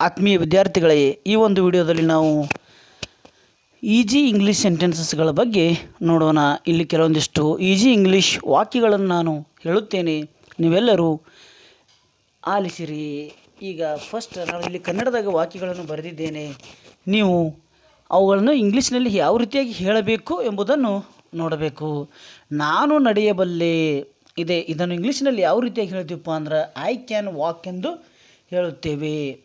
ಆತ್ಮೀಯ ವಿದ್ಯಾರ್ಥಿಗಳೇ, ಈ ಒಂದು ವಿಡಿಯೋದಲ್ಲಿ ನಾವು ಈಜಿ ಇಂಗ್ಲೀಷ್ ಸೆಂಟೆನ್ಸಸ್ಗಳ ಬಗ್ಗೆ ನೋಡೋಣ. ಇಲ್ಲಿ ಕೆಲವೊಂದಿಷ್ಟು ಈಜಿ ಇಂಗ್ಲೀಷ್ ವಾಕ್ಯಗಳನ್ನು ನಾನು ಹೇಳುತ್ತೇನೆ. ನೀವೆಲ್ಲರೂ ಆಲಿಸಿರಿ. ಈಗ ಫಸ್ಟ್ ನಾನು ಇಲ್ಲಿ ಕನ್ನಡದಾಗ ವಾಕ್ಯಗಳನ್ನು ಬರೆದಿದ್ದೇನೆ. ನೀವು ಅವುಗಳನ್ನು ಇಂಗ್ಲೀಷ್ನಲ್ಲಿ ಯಾವ ರೀತಿಯಾಗಿ ಹೇಳಬೇಕು ಎಂಬುದನ್ನು ನೋಡಬೇಕು. ನಾನು ನಡೆಯಬಲ್ಲೆ. ಇದೆ, ಇದನ್ನು ಇಂಗ್ಲೀಷ್ನಲ್ಲಿ ಯಾವ ರೀತಿಯಾಗಿ ಹೇಳ್ತೀವಪ್ಪ ಅಂದ್ರೆ ಐ ಕ್ಯಾನ್ ವಾಕ್ ಎಂದು ಹೇಳುತ್ತೇವೆ.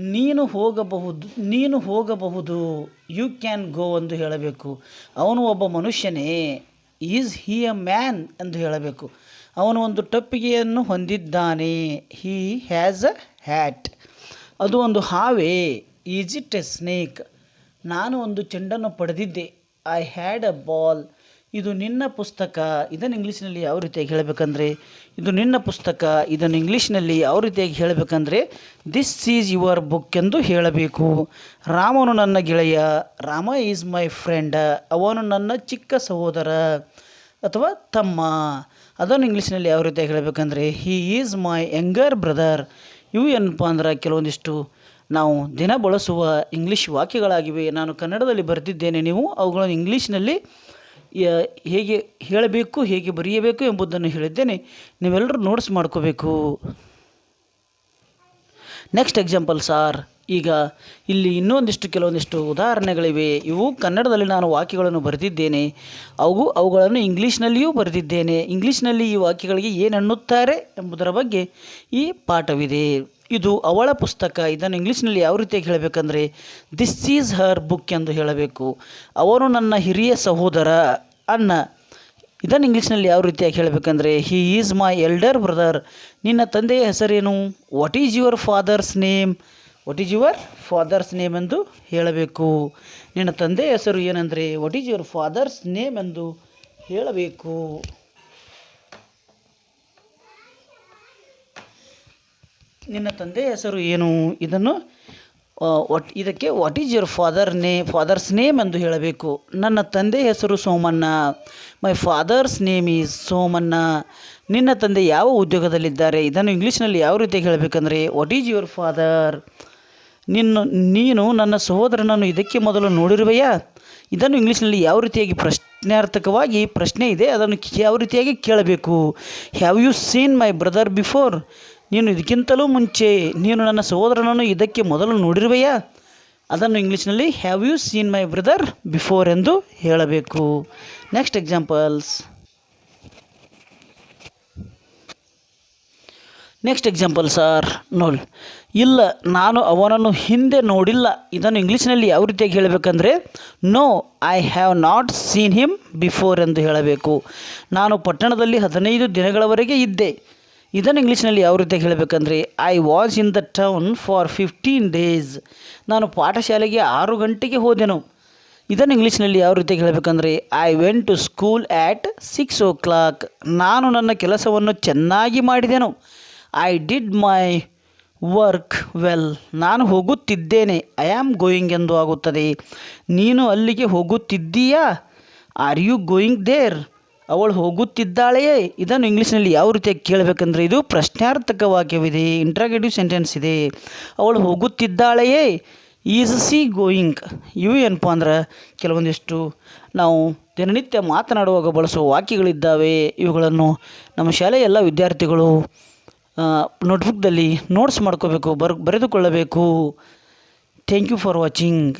ನೀನು ಹೋಗಬಹುದು ನೀನು ಹೋಗಬಹುದು ಯು ಕ್ಯಾನ್ ಗೋ ಎಂದು ಹೇಳಬೇಕು. ಅವನು ಒಬ್ಬ ಮನುಷ್ಯನೇ ಈಸ್ ಹಿ ಅ ಮ್ಯಾನ್ ಎಂದು ಹೇಳಬೇಕು. ಅವನು ಒಂದು ಟಪ್ಪಿಗೆಯನ್ನು ಹೊಂದಿದ್ದಾನೆ ಹೀ ಹ್ಯಾಸ್ ಅ ಹ್ಯಾಟ್ ಅದು ಒಂದು ಹಾವೇ ಈಸ್ ಇಟ್ ಎ ಸ್ನೇಕ್ ನಾನು ಒಂದು ಚೆಂಡನ್ನು ಪಡೆದಿದ್ದೆ ಐ ಹ್ಯಾಡ್ ಅ ಬಾಲ್ ಇದು ನಿನ್ನ ಪುಸ್ತಕ, ಇದನ್ನು ಇಂಗ್ಲೀಷ್ನಲ್ಲಿ ಯಾವ ರೀತಿಯಾಗಿ ಹೇಳಬೇಕಂದ್ರೆ, ಇದು ನಿನ್ನ ಪುಸ್ತಕ, ಇದನ್ನು ಇಂಗ್ಲೀಷ್ನಲ್ಲಿ ಯಾವ ರೀತಿಯಾಗಿ ಹೇಳಬೇಕಂದ್ರೆ ದಿಸ್ ಈಸ್ ಯುವರ್ ಬುಕ್ ಎಂದು ಹೇಳಬೇಕು. ರಾಮನು ನನ್ನ ಗೆಳೆಯ, ರಾಮ ಈಸ್ ಮೈ ಫ್ರೆಂಡ್ ಅವನು ನನ್ನ ಚಿಕ್ಕ ಸಹೋದರ ಅಥವಾ ತಮ್ಮ. ಅದನ್ನು ಇಂಗ್ಲೀಷ್ನಲ್ಲಿ ಯಾವ ರೀತಿಯಾಗಿ ಹೇಳಬೇಕಂದ್ರೆ he is my younger brother ಇವು ಏನಪ್ಪ ಅಂದ್ರೆ, ಕೆಲವೊಂದಿಷ್ಟು ನಾವು ದಿನ ಬಳಸುವ ಇಂಗ್ಲೀಷ್ ವಾಕ್ಯಗಳಾಗಿವೆ. ನಾನು ಕನ್ನಡದಲ್ಲಿ ಬರೆದಿದ್ದೇನೆ, ನೀವು ಅವುಗಳನ್ನು ಇಂಗ್ಲೀಷ್ನಲ್ಲಿ ಹೇಗೆ ಹೇಳಬೇಕು, ಹೇಗೆ ಬರೆಯಬೇಕು ಎಂಬುದನ್ನು ಹೇಳಿದ್ದೇನೆ. ನೀವೆಲ್ಲರೂ ನೋಟ್ಸ್ ಮಾಡ್ಕೋಬೇಕು. ನೆಕ್ಸ್ಟ್ ಎಕ್ಸಾಂಪಲ್ ಸಾರ್ ಈಗ ಇಲ್ಲಿ ಇನ್ನೊಂದಿಷ್ಟು ಕೆಲವೊಂದಿಷ್ಟು ಉದಾಹರಣೆಗಳಿವೆ. ಇವು ಕನ್ನಡದಲ್ಲಿ ನಾನು ವಾಕ್ಯಗಳನ್ನು ಬರೆದಿದ್ದೇನೆ. ಅವು ಅವುಗಳನ್ನು ಇಂಗ್ಲೀಷ್ನಲ್ಲಿಯೂ ಬರೆದಿದ್ದೇನೆ. ಇಂಗ್ಲೀಷ್ನಲ್ಲಿ ಈ ವಾಕ್ಯಗಳಿಗೆ ಏನು ಅನ್ನುತ್ತಾರೆ ಎಂಬುದರ ಬಗ್ಗೆ ಈ ಪಾಠವಿದೆ. ಇದು ಅವಳ ಪುಸ್ತಕ. ಇದನ್ನು ಇಂಗ್ಲೀಷ್ನಲ್ಲಿ ಯಾವ ರೀತಿಯಾಗಿ ಹೇಳಬೇಕಂದ್ರೆ ದಿಸ್ ಈಸ್ ಹರ್ ಬುಕ್ ಎಂದು ಹೇಳಬೇಕು. ಅವನು ನನ್ನ ಹಿರಿಯ ಸಹೋದರ ಅನ್ನ. ಇದನ್ನು ಇಂಗ್ಲೀಷ್ನಲ್ಲಿ ಯಾವ ರೀತಿಯಾಗಿ ಹೇಳಬೇಕಂದ್ರೆ he is my elder brother ನಿನ್ನ ತಂದೆಯ ಹೆಸರೇನು? What is your father's name what is your father's name ಎಂದು ಹೇಳಬೇಕು. ನಿನ್ನ ತಂದೆಯ ಹೆಸರು ಏನಂದರೆ what is your father's name ಎಂದು ಹೇಳಬೇಕು. ನಿನ್ನ ತಂದೆಯ ಹೆಸರು ಏನು? ಇದನ್ನು ಒಟ್ ಇದಕ್ಕೆ what is your father name father's name ಎಂದು ಹೇಳಬೇಕು. ನನ್ನ ತಂದೆ ಹೆಸರು Somanna. My father's name is Somanna. ನಿನ್ನ ತಂದೆ ಯಾವ ಉದ್ಯೋಗದಲ್ಲಿದ್ದಾರೆ? ಇದನ್ನು ಇಂಗ್ಲೀಷ್ನಲ್ಲಿ ಯಾವ ರೀತಿ ಹೇಳಬೇಕಂದ್ರೆ ವಾಟ್ ಈಸ್ ಯುವರ್ ಫಾದರ್ ನಿನ್ನ, ನೀನು ನನ್ನ ಸಹೋದರನನ್ನು ಇದಕ್ಕೆ ಮೊದಲು ನೋಡಿರುವೆಯಾ? ಇದನ್ನು ಇಂಗ್ಲೀಷ್ನಲ್ಲಿ ಯಾವ ರೀತಿಯಾಗಿ ಪ್ರಶ್ನಾರ್ಥಕವಾಗಿ ಪ್ರಶ್ನೆ ಇದೆ, ಅದನ್ನು ಯಾವ ರೀತಿಯಾಗಿ ಕೇಳಬೇಕು? Have you seen my brother before ನೀನು ಇದಕ್ಕಿಂತಲೂ ಮುಂಚೆ ನೀನು ನನ್ನ ಸಹೋದರನನ್ನು ಇದಕ್ಕೆ ಮೊದಲು ನೋಡಿರುವೆಯಾ? ಅದನ್ನು ಇಂಗ್ಲೀಷ್ನಲ್ಲಿ have you seen my brother before ಎಂದು ಹೇಳಬೇಕು. Next examples next example sir no ಇಲ್ಲ, ನಾನು ಅವನನ್ನು ಹಿಂದೆ ನೋಡಿಲ್ಲ. ಇದನ್ನು ಇಂಗ್ಲೀಷ್ನಲ್ಲಿ ಯಾವ ರೀತಿಯಾಗಿ ಹೇಳಬೇಕಂದ್ರೆ no I have not seen him before ಎಂದು ಹೇಳಬೇಕು. ನಾನು ಪಟ್ಟಣದಲ್ಲಿ ಹದಿನೈದು ದಿನಗಳವರೆಗೆ ಇದ್ದೆ. ಇದನ್ನು ಇಂಗ್ಲೀಷ್ನಲ್ಲಿ ಯಾವ ರೀತಿ ಹೇಳಬೇಕಂದ್ರೆ I was in the town for fifteen days ನಾನು ಪಾಠಶಾಲೆಗೆ ಆರು ಗಂಟೆಗೆ ಹೋದೆನು. ಇದನ್ನು ಇಂಗ್ಲೀಷ್ನಲ್ಲಿ ಯಾವ ರೀತಿ ಹೇಳಬೇಕಂದ್ರೆ I went to school at six o'clock ನಾನು ನನ್ನ ಕೆಲಸವನ್ನು ಚೆನ್ನಾಗಿ ಮಾಡಿದೆನು. I did my work well ನಾನು ಹೋಗುತ್ತಿದ್ದೇನೆ. ಐ ಆಮ್ ಗೋಯಿಂಗ್ ಎಂದು ಆಗುತ್ತದೆ. ನೀನು ಅಲ್ಲಿಗೆ ಹೋಗುತ್ತಿದ್ದೀಯಾ? ಆರ್ ಯು ಗೋಯಿಂಗ್ ದೇರ್ ಅವಳು ಹೋಗುತ್ತಿದ್ದಾಳೆಯೇ? ಇದನ್ನು ಇಂಗ್ಲೀಷ್ನಲ್ಲಿ ಯಾವ ರೀತಿಯಾಗಿ ಕೇಳಬೇಕಂದ್ರೆ ಇದು ಪ್ರಶ್ನಾರ್ಥಕ ವಾಕ್ಯವಿದೆ ಇಂಟ್ರಾಗೇಟಿವ್ ಸೆಂಟೆನ್ಸ್ ಇದೆ. ಅವಳು ಹೋಗುತ್ತಿದ್ದಾಳೆಯೇ? ಈಸ್ ಸಿ ಗೋಯಿಂಗ್ ಇವು ಏನಪ್ಪ ಅಂದ್ರೆ ಕೆಲವೊಂದಿಷ್ಟು ನಾವು ದಿನನಿತ್ಯ ಮಾತನಾಡುವಾಗ ಬಳಸುವ ವಾಕ್ಯಗಳಿದ್ದಾವೆ. ಇವುಗಳನ್ನು ನಮ್ಮ ಶಾಲೆಯ ಎಲ್ಲ ವಿದ್ಯಾರ್ಥಿಗಳು ನೋಟ್ಬುಕ್ದಲ್ಲಿ ನೋಟ್ಸ್ ಮಾಡ್ಕೋಬೇಕು, ಬರ್, ಬರೆದುಕೊಳ್ಳಬೇಕು. Thank you for watching